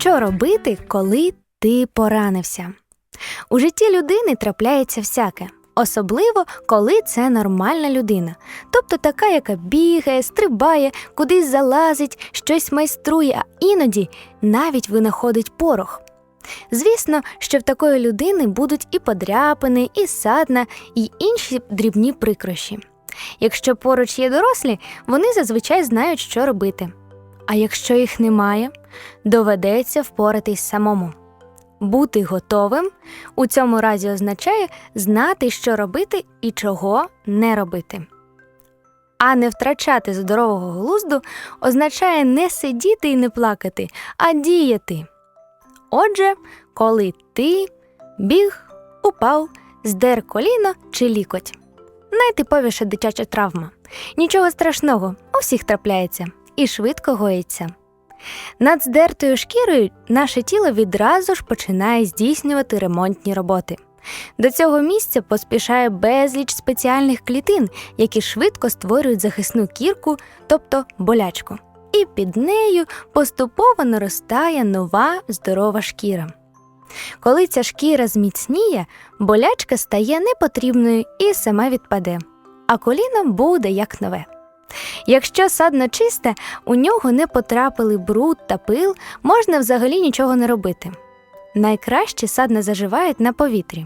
Що робити, коли ти поранився? У житті людини трапляється всяке, особливо коли це нормальна людина, тобто така, яка бігає, стрибає, кудись залазить, щось майструє, а іноді навіть винаходить порох. Звісно, що в такої людини будуть і подряпини, і садна, і інші дрібні прикрощі. Якщо поруч є дорослі, вони зазвичай знають, що робити. А якщо їх немає, доведеться впоратись самому. Бути готовим у цьому разі означає знати, що робити і чого не робити. А не втрачати здорового глузду означає не сидіти і не плакати, а діяти. Отже, коли ти біг, упав, здер коліно чи лікоть. Найтиповіша дитяча травма. Нічого страшного, у всіх трапляється і швидко гоїться. Над здертою шкірою наше тіло відразу ж починає здійснювати ремонтні роботи. До цього місця поспішає безліч спеціальних клітин, які швидко створюють захисну кірку, тобто болячку. І під нею поступово наростає нова здорова шкіра. Коли ця шкіра зміцніє, болячка стає непотрібною і сама відпаде, а коліно буде як нове. Якщо садно чисте, у нього не потрапили бруд та пил, можна взагалі нічого не робити. Найкраще садна заживають на повітрі.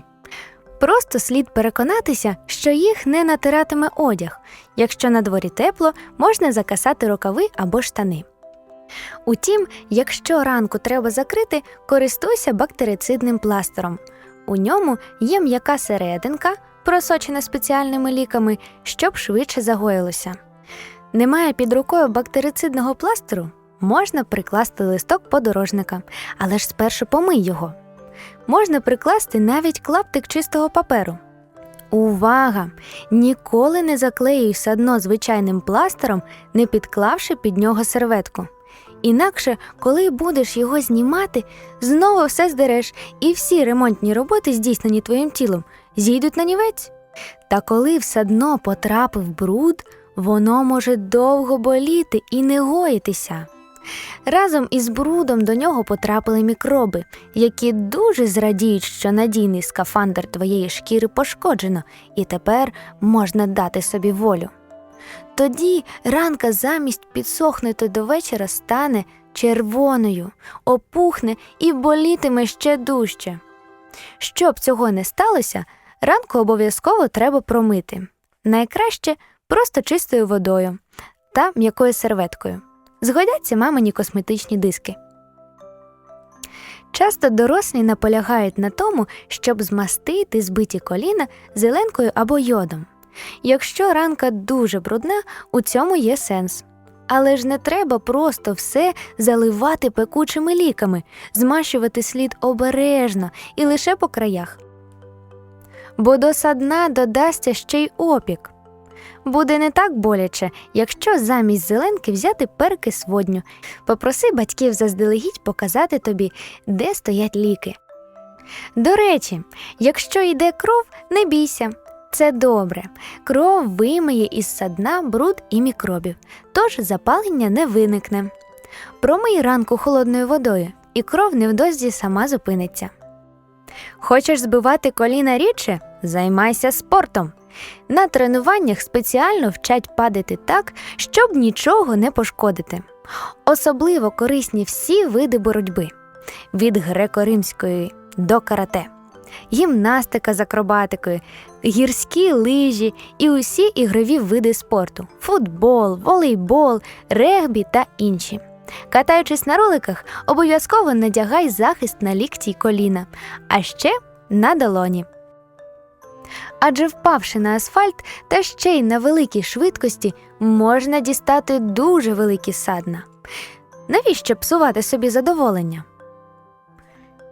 Просто слід переконатися, що їх не натиратиме одяг. Якщо на дворі тепло, можна закасати рукави або штани. Утім, якщо ранку треба закрити, користуйся бактерицидним пластером. У ньому є м'яка серединка, просочена спеціальними ліками, щоб швидше загоїлося. Немає під рукою бактерицидного пластеру, можна прикласти листок подорожника, але ж спершу помий його. Можна прикласти навіть клаптик чистого паперу. Увага! Ніколи не заклеюй садно звичайним пластером, не підклавши під нього серветку. Інакше, коли будеш його знімати, знову все здереш, і всі ремонтні роботи, здійснені твоїм тілом, зійдуть на нівець. Та коли в садно потрапив бруд, воно може довго боліти і не гоїтися. Разом із брудом до нього потрапили мікроби, які дуже зрадіють, що надійний скафандр твоєї шкіри пошкоджено, і тепер можна дати собі волю. Тоді ранка замість підсохнути до вечора стане червоною, опухне і болітиме ще дужче. Щоб цього не сталося, ранку обов'язково треба промити. Найкраще просто чистою водою та м'якою серветкою. Згодяться мамині косметичні диски. Часто дорослі наполягають на тому, щоб змастити збиті коліна зеленкою або йодом. Якщо ранка дуже брудна, у цьому є сенс. Але ж не треба просто все заливати пекучими ліками, змащувати слід обережно і лише по краях. Бо до садна додасться ще й опік. Буде не так боляче, якщо замість зеленки взяти перекис водню. Попроси батьків заздалегідь показати тобі, де стоять ліки. До речі, якщо йде кров, не бійся. Це добре. Кров вимиє із садна бруд і мікробів, тож запалення не виникне. Промий ранку холодною водою, і кров невдовзі сама зупиниться. Хочеш збивати коліна рідше? Займайся спортом. На тренуваннях спеціально вчать падати так, щоб нічого не пошкодити. Особливо корисні всі види боротьби від греко-римської до карате, гімнастика з акробатикою, гірські лижі і усі ігрові види спорту футбол, волейбол, регбі та інші. Катаючись на роликах, обов'язково надягай захист на лікті й коліна, а ще на долоні. Адже впавши на асфальт та ще й на великій швидкості, можна дістати дуже великі садна. Навіщо псувати собі задоволення?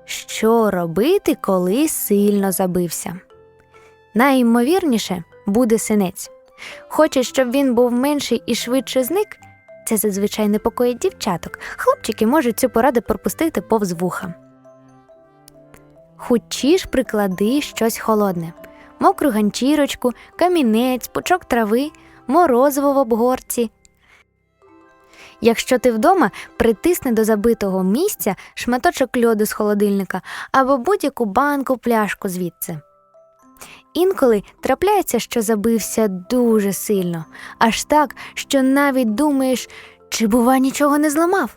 Що робити, коли сильно забився? Найімовірніше буде синець. Хочеш, щоб він був менший і швидше зник? Це зазвичай непокоїть дівчаток. Хлопчики можуть цю пораду пропустити повз вуха. Хучіш приклади щось холодне мокру ганчірочку, камінець, пучок трави, морозиво в обгорці. Якщо ти вдома, притисни до забитого місця шматочок льоду з холодильника або будь-яку банку пляшку звідси. Інколи трапляється, що забився дуже сильно, аж так, що навіть думаєш, чи бува нічого не зламав.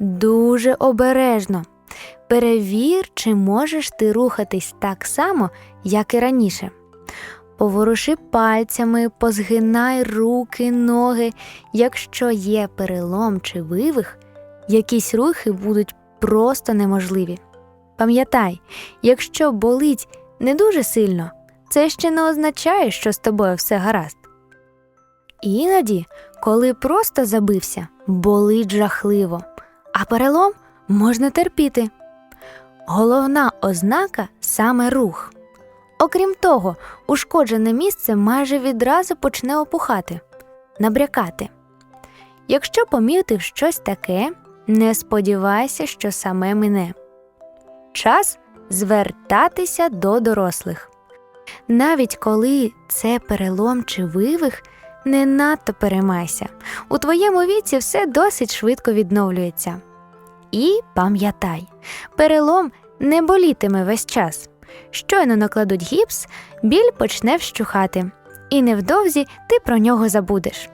Дуже обережно. Перевір, чи можеш ти рухатись так само, як і раніше. Поворуши пальцями, позгинай руки, ноги. Якщо є перелом чи вивих, якісь рухи будуть просто неможливі. Пам'ятай, якщо болить не дуже сильно, це ще не означає, що з тобою все гаразд. Іноді, коли просто забився, болить жахливо, а перелом можна терпіти. Головна ознака саме рух. Окрім того, ушкоджене місце майже відразу почне опухати, набрякати. Якщо помітив щось таке, не сподівайся, що саме мине. Час звертатися до дорослих. Навіть коли це перелом чи вивих, не надто переймайся. У твоєму віці все досить швидко відновлюється. І пам'ятай, перелом не болітиме весь час. Щойно накладуть гіпс, біль почне вщухати, і невдовзі ти про нього забудеш.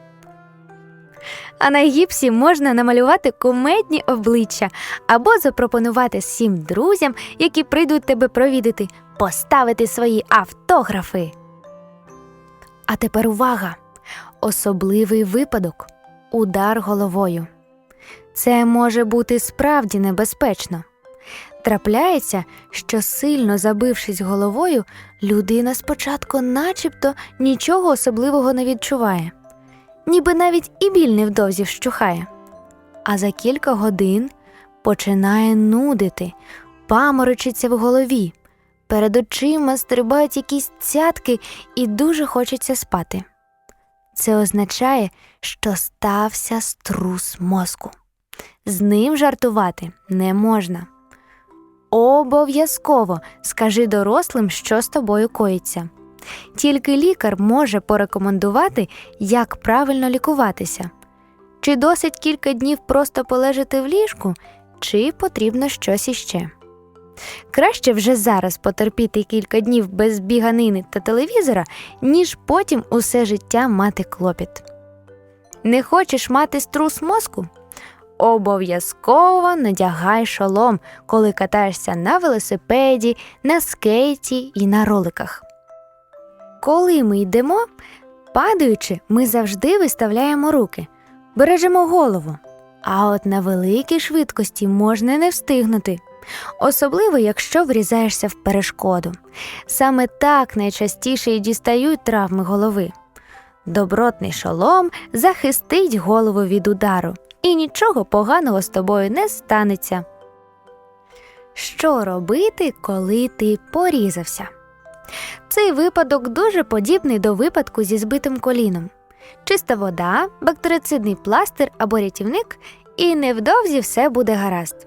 А на гіпсі можна намалювати кумедні обличчя або запропонувати всім друзям, які прийдуть тебе провідати, поставити свої автографи. А тепер увага! Особливий випадок удар головою. Це може бути справді небезпечно. Трапляється, що сильно забившись головою, людина спочатку начебто нічого особливого не відчуває, ніби навіть і біль невдовзі вщухає. А за кілька годин починає нудити, паморочиться в голові, перед очима стрибають якісь цятки і дуже хочеться спати. Це означає, що стався струс мозку. З ним жартувати не можна. Обов'язково скажи дорослим, що з тобою коїться. Тільки лікар може порекомендувати, як правильно лікуватися. Чи досить кілька днів просто полежати в ліжку, чи потрібно щось іще. Краще вже зараз потерпіти кілька днів без біганини та телевізора, ніж потім усе життя мати клопіт. Не хочеш мати струс мозку? Обов'язково надягай шолом, коли катаєшся на велосипеді, на скейті і на роликах. Коли ми йдемо, падаючи, ми завжди виставляємо руки, бережемо голову. А от на великій швидкості можна не встигнути, особливо якщо врізаєшся в перешкоду. Саме так найчастіше і дістають травми голови. Добротний шолом захистить голову від удару, і нічого поганого з тобою не станеться. Що робити, коли ти порізався? Цей випадок дуже подібний до випадку зі збитим коліном. Чиста вода, бактерицидний пластир або рятівник, і невдовзі все буде гаразд.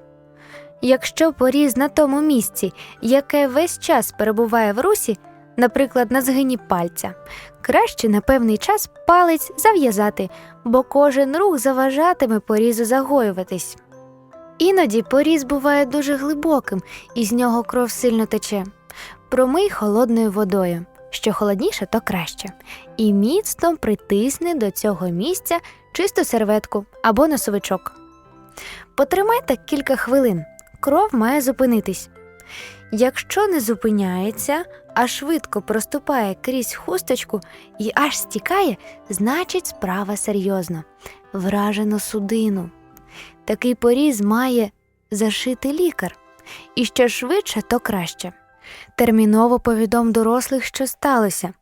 Якщо поріз на тому місці, яке весь час перебуває в русі, наприклад, на згині пальця, краще на певний час палець зав'язати, бо кожен рух заважатиме порізу загоюватись. Іноді поріз буває дуже глибоким, і з нього кров сильно тече. Промий холодною водою. Що холодніше, то краще. І міцно притисни до цього місця чисту серветку або носовичок. Потримай так кілька хвилин. Кров має зупинитись. Якщо не зупиняється, а швидко проступає крізь хусточку і аж стікає, значить справа серйозна. Вражено судину. Такий поріз має зашити лікар. І що швидше, то краще. Терміново повідом дорослих, що сталося.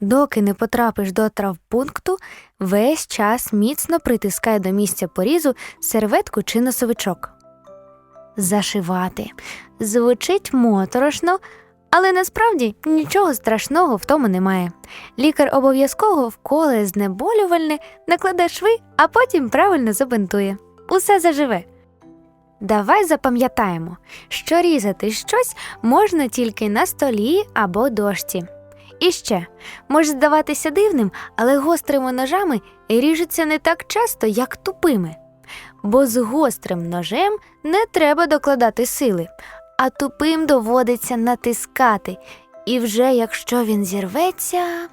Доки не потрапиш до травпункту, весь час міцно притискай до місця порізу серветку чи носовичок. Зашивати звучить моторошно, але насправді нічого страшного в тому немає. Лікар обов'язково вколе знеболювальне, накладе шви, а потім правильно забинтує. Усе заживе. Давай запам'ятаємо, що різати щось можна тільки на столі або дошці. І ще може здаватися дивним, але гострими ножами ріжуться не так часто, як тупими. Бо з гострим ножем не треба докладати сили, а тупим доводиться натискати. І вже якщо він зірветься.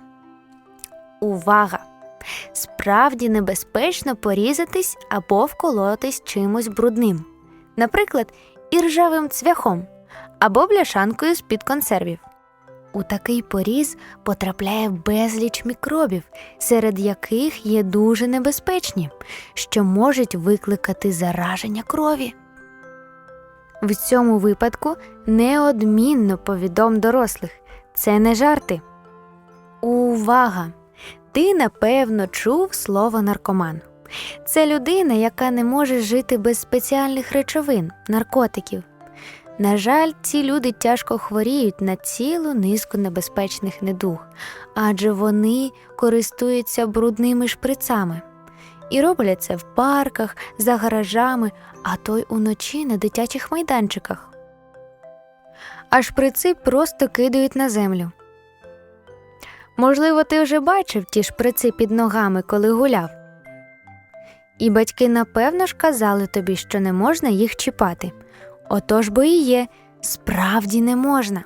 Увага! Справді небезпечно порізатись або вколотись чимось брудним, наприклад, іржавим цвяхом або бляшанкою з-під консервів. У такий поріз потрапляє безліч мікробів, серед яких є дуже небезпечні, що можуть викликати зараження крові. В цьому випадку неодмінно повідом дорослих це не жарти. Увага! Ти напевно чув слово наркоман. Це людина, яка не може жити без спеціальних речовин, наркотиків. На жаль, ці люди тяжко хворіють на цілу низку небезпечних недуг, адже вони користуються брудними шприцами і роблять це в парках, за гаражами, а то й уночі на дитячих майданчиках. А шприци просто кидають на землю. Можливо, ти вже бачив ті шприци під ногами, коли гуляв. І батьки напевно ж казали тобі, що не можна їх чіпати. Отож бо і є, справді не можна.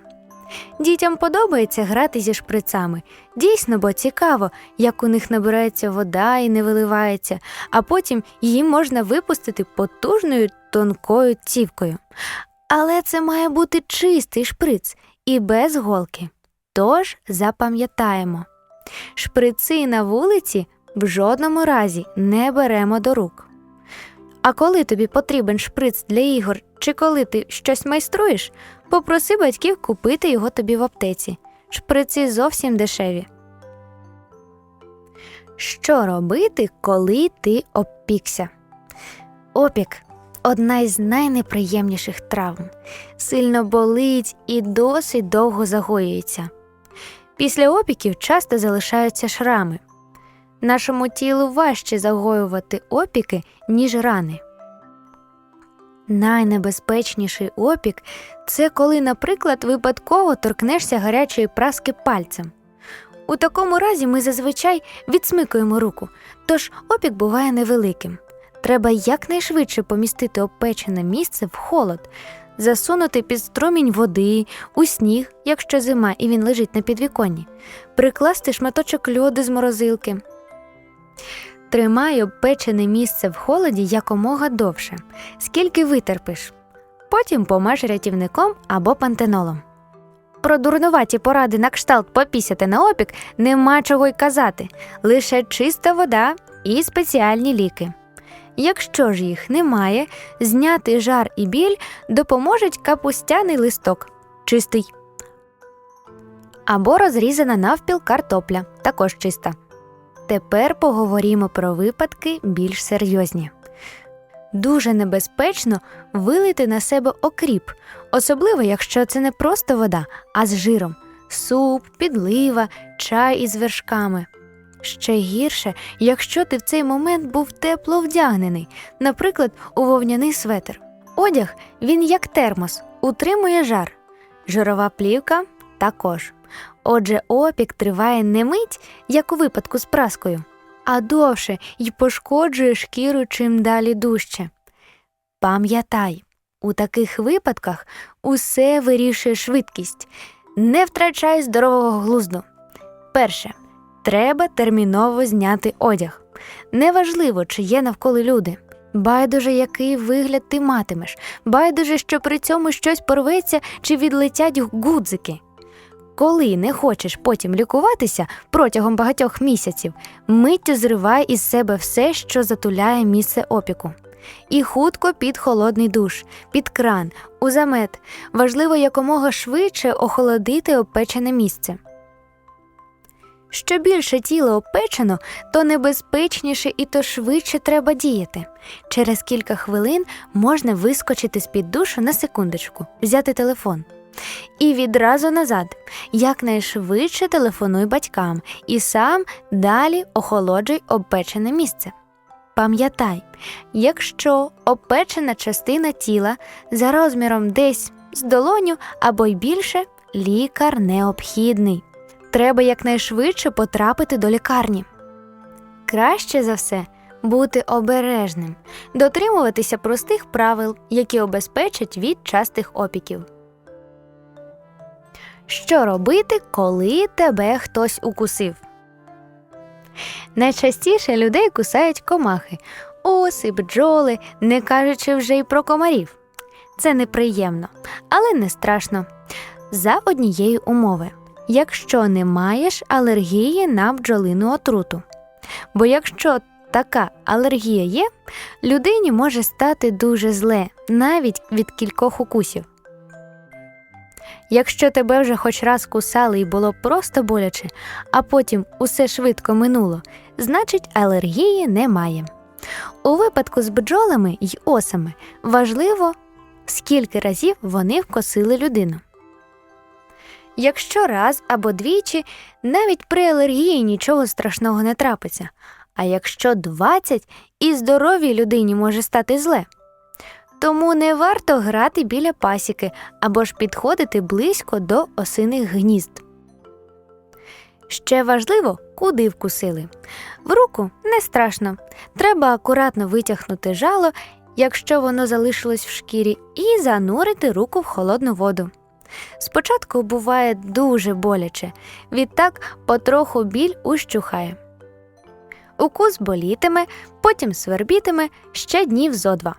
Дітям подобається грати зі шприцами. Дійсно, бо цікаво, як у них набирається вода і не виливається, а потім її можна випустити потужною тонкою цівкою. Але це має бути чистий шприц і без голки. Тож запам'ятаємо, шприци на вулиці в жодному разі не беремо до рук. А коли тобі потрібен шприц для ігор чи коли ти щось майструєш, попроси батьків купити його тобі в аптеці. Шприци зовсім дешеві. Що робити, коли ти обпікся? Опік одна із найнеприємніших травм. Сильно болить і досить довго загоюється. Після опіків часто залишаються шрами. Нашому тілу важче загоювати опіки, ніж рани. Найнебезпечніший опік це коли, наприклад, випадково торкнешся гарячої праски пальцем. У такому разі ми зазвичай відсмикуємо руку, тож опік буває невеликим. Треба якнайшвидше помістити обпечене місце в холод, засунути під струмінь води, у сніг, якщо зима і він лежить на підвіконні, прикласти шматочок льоду з морозилки. Тримай обпечене місце в холоді якомога довше, скільки витерпиш. Потім помаж рятівником або пантенолом. Про дурнуваті поради на кшталт попісяти на опік нема чого й казати, лише чиста вода і спеціальні ліки. Якщо ж їх немає, зняти жар і біль допоможуть капустяний листок чистий. Або розрізана навпіл картопля, також чиста. Тепер поговоримо про випадки більш серйозні. Дуже небезпечно вилити на себе окріп, особливо якщо це не просто вода, а з жиром, суп, підлива, чай із вершками. Ще гірше, якщо ти в цей момент був тепло вдягнений, наприклад, у вовняний светр. Одяг він як термос, утримує жар, жирова плівка також. Отже, опік триває не мить, як у випадку з праскою, а довше й пошкоджує шкіру чим далі дужче. Пам'ятай, у таких випадках усе вирішує швидкість. Не втрачай здорового глузду. Перше. Треба терміново зняти одяг. Неважливо, чи є навколо люди. Байдуже, який вигляд ти матимеш, байдуже, що при цьому щось порветься чи відлетять гудзики. Коли не хочеш потім лікуватися протягом багатьох місяців, миттю зривай із себе все, що затуляє місце опіку. І хутко під холодний душ, під кран, у замет. Важливо якомога швидше охолодити обпечене місце. Що більше тіло обпечено, то небезпечніше і то швидше треба діяти. Через кілька хвилин можна вискочити з-під душу на секундочку, взяти телефон. І відразу назад, якнайшвидше телефонуй батькам і сам далі охолоджуй обпечене місце. Пам'ятай, якщо обпечена частина тіла за розміром десь з долоню або й більше, лікар необхідний. треба якнайшвидше потрапити до лікарні. Краще за все бути обережним, дотримуватися простих правил, які обезпечать від частих опіків. Що робити, коли тебе хтось укусив? Найчастіше людей кусають комахи, оси, бджоли, не кажучи вже й про комарів. Це неприємно, але не страшно. За однієї умови, якщо не маєш алергії на бджолину отруту. Бо якщо така алергія є, людині може стати дуже зле навіть від кількох укусів. Якщо тебе вже хоч раз кусали і було просто боляче, а потім усе швидко минуло, значить алергії немає. У випадку з бджолами й осами важливо, скільки разів вони вкосили людину. Якщо раз або двічі, навіть при алергії нічого страшного не трапиться. А якщо 20, і здоровій людині може стати зле. Тому не варто грати біля пасіки або ж підходити близько до осиних гнізд. Ще важливо, куди вкусили. В руку не страшно. Треба акуратно витягнути жало, якщо воно залишилось в шкірі, і занурити руку в холодну воду. Спочатку буває дуже боляче, відтак потроху біль ущухає. Укус болітиме, потім свербітиме ще днів зо два.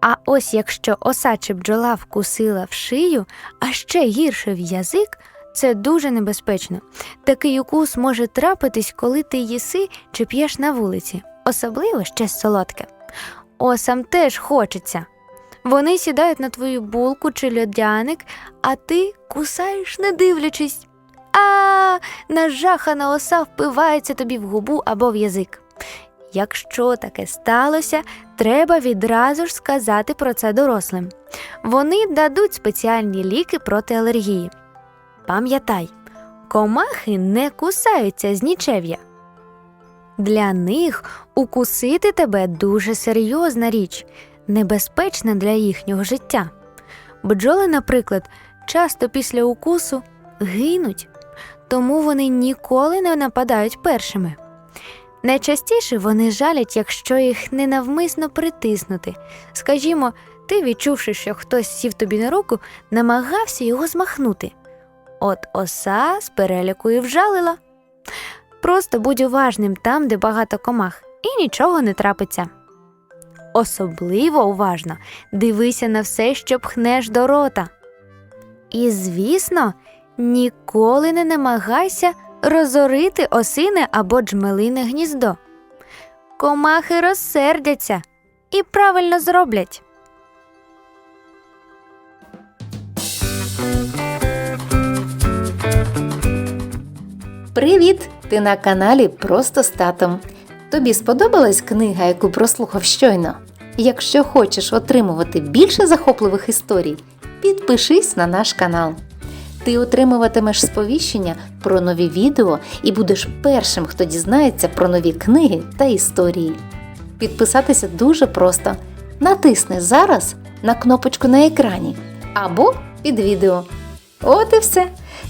А ось якщо оса чи бджола вкусила в шию, а ще гірше в язик, це дуже небезпечно. Такий укус може трапитись, коли ти їси чи п'єш на вулиці, особливо ще солодке. Осам теж хочеться. Вони сідають на твою булку чи льодяник, а ти кусаєш, не дивлячись. А нажахана оса впивається тобі в губу або в язик. Якщо таке сталося, треба відразу ж сказати про це дорослим. Вони дадуть спеціальні ліки проти алергії. Пам'ятай, комахи не кусаються з нічев'я. Для них укусити тебе дуже серйозна річ, небезпечна для їхнього життя. Бджоли, наприклад, часто після укусу гинуть, тому вони ніколи не нападають першими. Найчастіше вони жалять, якщо їх ненавмисно притиснути. Скажімо, ти, відчувши, що хтось сів тобі на руку, намагався його змахнути. От оса з переляку і вжалила. Просто будь уважним там, де багато комах, і нічого не трапиться. Особливо уважно дивися на все, що пхнеш до рота. І, звісно, ніколи не намагайся розорити осине або джмелине гніздо. Комахи розсердяться і правильно зроблять. Привіт! Ти на каналі Просто з татом. Тобі сподобалась книга, яку прослухав щойно? Якщо хочеш отримувати більше захопливих історій, підпишись на наш канал. Ти отримуватимеш сповіщення про нові відео і будеш першим, хто дізнається про нові книги та історії. Підписатися дуже просто. Натисни зараз на кнопочку на екрані або під відео. От і все.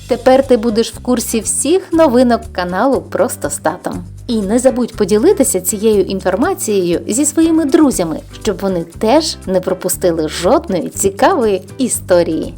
Тепер ти будеш в курсі всіх новинок каналу Просто з татом. І не забудь поділитися цією інформацією зі своїми друзями, щоб вони теж не пропустили жодної цікавої історії.